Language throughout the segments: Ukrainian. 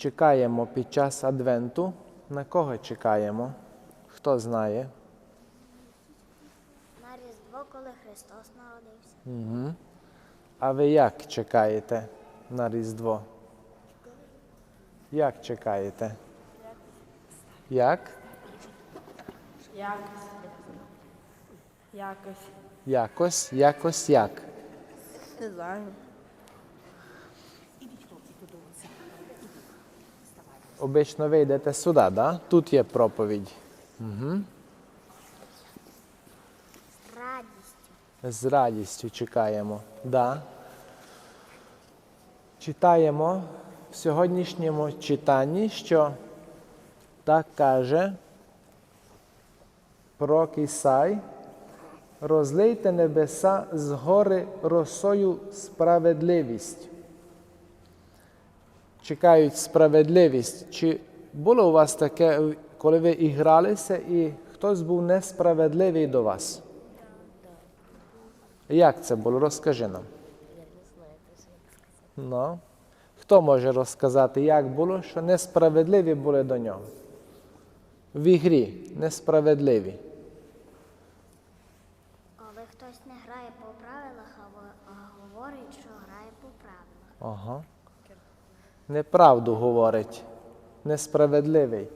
чекаємо під час Адвенту? На кого чекаємо? Хто знає? На Різдво, коли Христос народився. Угу. А ви як чекаєте на Різдво? Як чекаєте? Як? Якось. Якось. Якось, якось як. Не знаю. Обично ви йдете сюди, да? Тут є проповідь. Угу. З радістю. З радістю чекаємо. Да. Читаємо в сьогоднішньому читанні, що так каже пророк Ісай, розлийте небеса з гори росою справедливість. Чекають справедливість. Чи було у вас таке, коли ви ігралися і хтось був несправедливий до вас? Як це було? Розкажи нам. Ну, хто може розказати, як було, що несправедливі були до нього? В ігрі несправедливі. Коли хтось не грає по правилах, а говорить, що грає по правилах. Ага. Неправду говорить, несправедливий.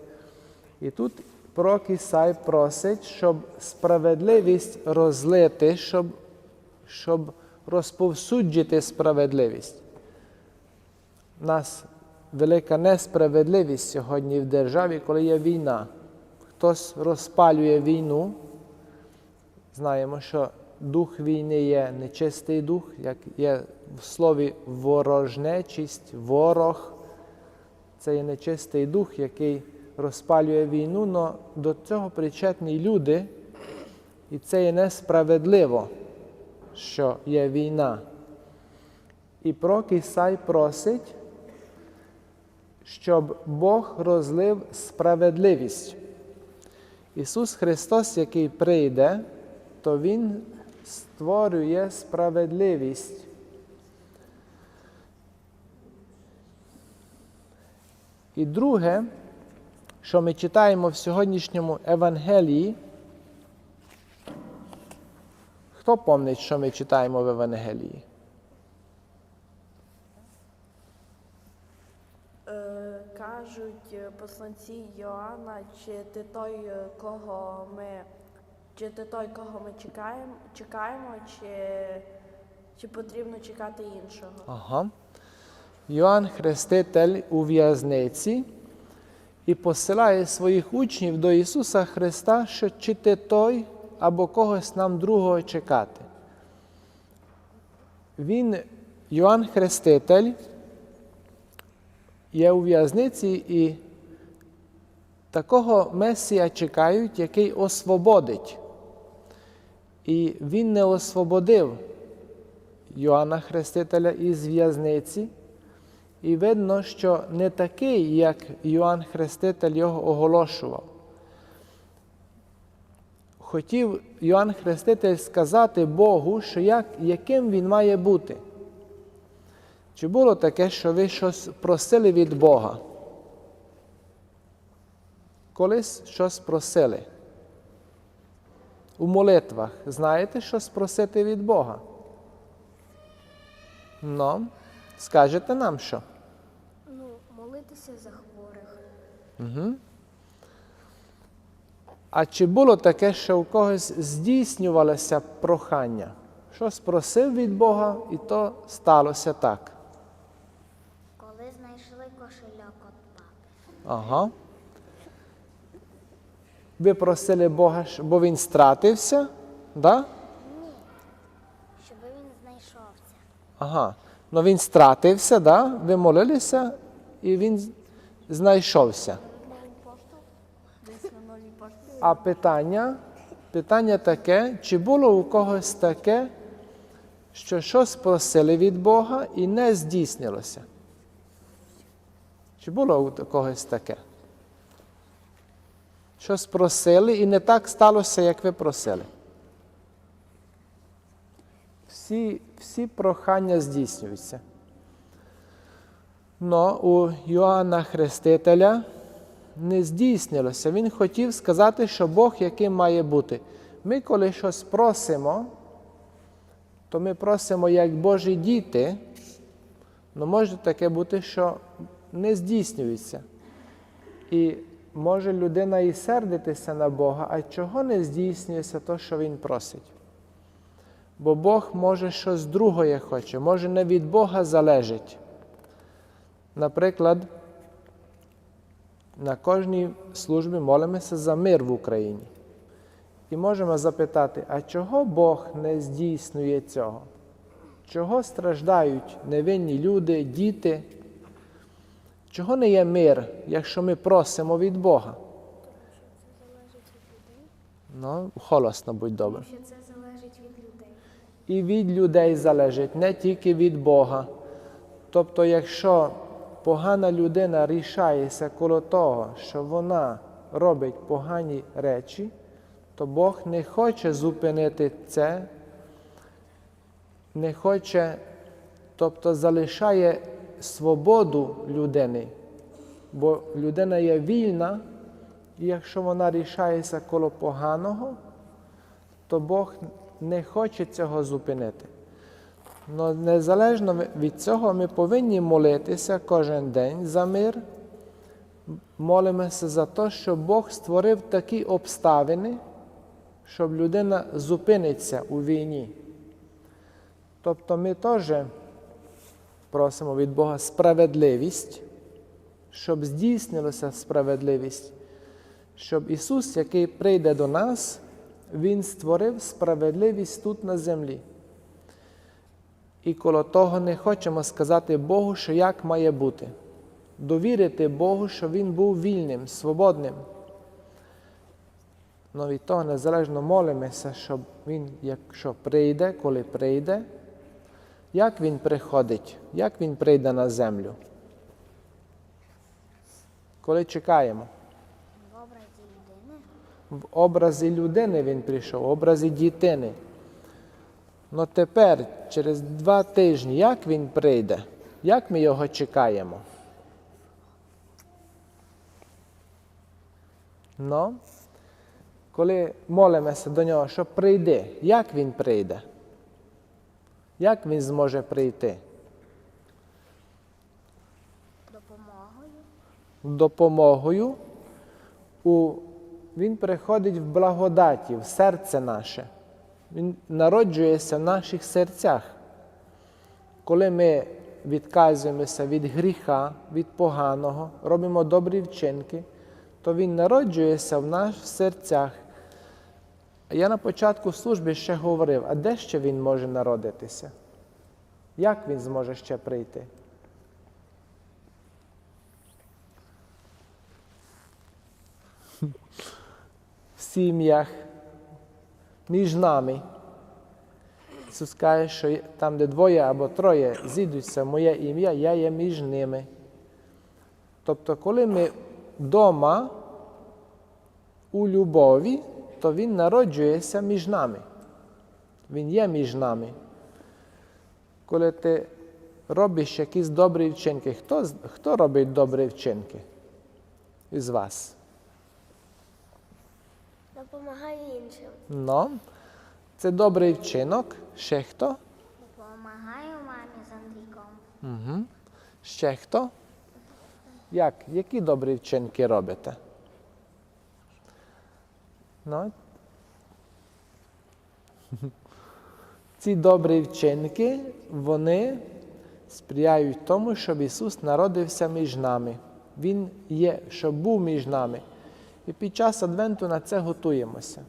І тут пророк Ісай просить, щоб справедливість розлити, щоб, щоб розповсюджити справедливість. У нас велика несправедливість сьогодні в державі, коли є війна. Хтось розпалює війну. Знаємо, що дух війни є нечистий дух, як є в слові ворожнечість, ворог. Це є нечистий дух, який розпалює війну, але до цього причетні люди, і це є несправедливо, що є війна. І пророк Ісай просить, щоб Бог розлив справедливість. Ісус Христос, який прийде, то Він створює справедливість. І друге, що ми читаємо в сьогоднішньому Евангелії, хто пам'ятає, що ми читаємо в Евангелії? Е, кажуть е, посланці Йоанна, чи ти той, е, кого ми, чи ти той, кого ми чекаємо, чекаємо, чи, чи потрібно чекати іншого? Ага. Йоанн Хреститель у в'язниці і посилає своїх учнів до Ісуса Христа, що чи ти той або когось нам другого чекати. Він, Йоанн Хреститель, є у в'язниці і такого Месія чекають, який освободить. І він не освободив Йоанна Хрестителя із в'язниці. І видно, що не такий, як Йоанн Хреститель його оголошував. Хотів Йоанн Хреститель сказати Богу, що як, яким він має бути. Чи було таке, що ви щось просили від Бога? Колись щось просили? У молитвах знаєте, що спросити від Бога? Ну, скажете нам що? Ну, молитися за хворих. Угу. А чи було таке, що у когось здійснювалося прохання? Щось просив від Бога, і то сталося так. Коли знайшли кошельок от папи. Ага. Ви просили Бога, бо він стратився, да? Щоб він знайшовся. Ага. Ну він стратився, да? ви молилися, і він знайшовся. А питання, питання таке, чи було у когось таке, що щось просили від Бога і не здійснилося? Чи було у когось таке? Щось просили і не так сталося, як ви просили. Всі, всі прохання здійснюються. Но у Йоанна Хрестителя не здійснилося. Він хотів сказати, що Бог яким має бути. Ми, коли щось просимо, то ми просимо як Божі діти, але може таке бути, що не здійснюється. І може людина і сердитися на Бога, а чого не здійснюється то, що він просить? Бо Бог може щось другое хоче, може не від Бога залежить. Наприклад, на кожній службі молимося за мир в Україні. І можемо запитати, а чого Бог не здійснює цього? Чого страждають невинні люди, діти? Чого не є мир, якщо ми просимо від Бога? Ну, голосно будь добре. Що це залежить від людей. І від людей залежить, не тільки від Бога. Тобто, якщо погана людина рішається коло того, що вона робить погані речі, то Бог не хоче зупинити це, не хоче, тобто залишає свободу людини, бо людина є вільна, і якщо вона рішається коло поганого, то Бог не хоче цього зупинити. Но незалежно від цього ми повинні молитися кожен день за мир. Молимося за те, щоб Бог створив такі обставини, щоб людина зупиниться у війні. Тобто ми теж просимо від Бога справедливість, щоб здійснилася справедливість, щоб Ісус, який прийде до нас, Він створив справедливість тут на землі. І коло того не хочемо сказати Богу, що як має бути. Довірити Богу, що Він був вільним, свободним. Но від того незалежно молимося, щоб Він, якщо прийде, коли прийде, як Він приходить, як Він прийде на землю. Коли чекаємо. В образі людини. В образі людини він прийшов, в образі дітини. Ну тепер, через два тижні, як він прийде? Як ми його чекаємо? Ну, коли молимося до нього, що прийде, як він прийде? Як він зможе прийти? Допомогою. допомогою, у, він приходить в благодаті, в серце наше. Він народжується в наших серцях. Коли ми відказуємося від гріха, від поганого, робимо добрі вчинки, то він народжується в наших серцях. Я на початку служби ще говорив, а де ще він може народитися? Як він зможе ще прийти? в сім'ях, між нами. Ісус каже, що там, де двоє або троє зійдуться моє ім'я, я є між ними. Тобто, коли ми вдома у любові, то Він народжується між нами. Він є між нами. Коли ти робиш якісь добрі вчинки, хто, хто робить добрі вчинки із вас? Допомагає іншим. Ну, це добрий вчинок. Ще хто? Допомагаю мамі з Андрійком. Угу. Ще хто? Як? Які добрі вчинки робите? Ну. Ці добрі вчинки, вони сприяють тому, щоб Ісус народився між нами. Він є, щоб був між нами. І під час Адвенту на це готуємося.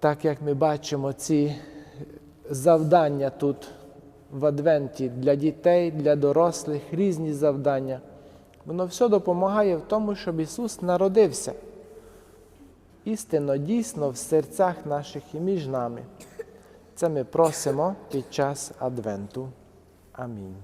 Так як ми бачимо ці завдання тут в Адвенті для дітей, для дорослих, різні завдання. Воно все допомагає в тому, щоб Ісус народився. Істинно, дійсно в серцях наших і між нами. Це ми просимо під час Адвенту. Амінь.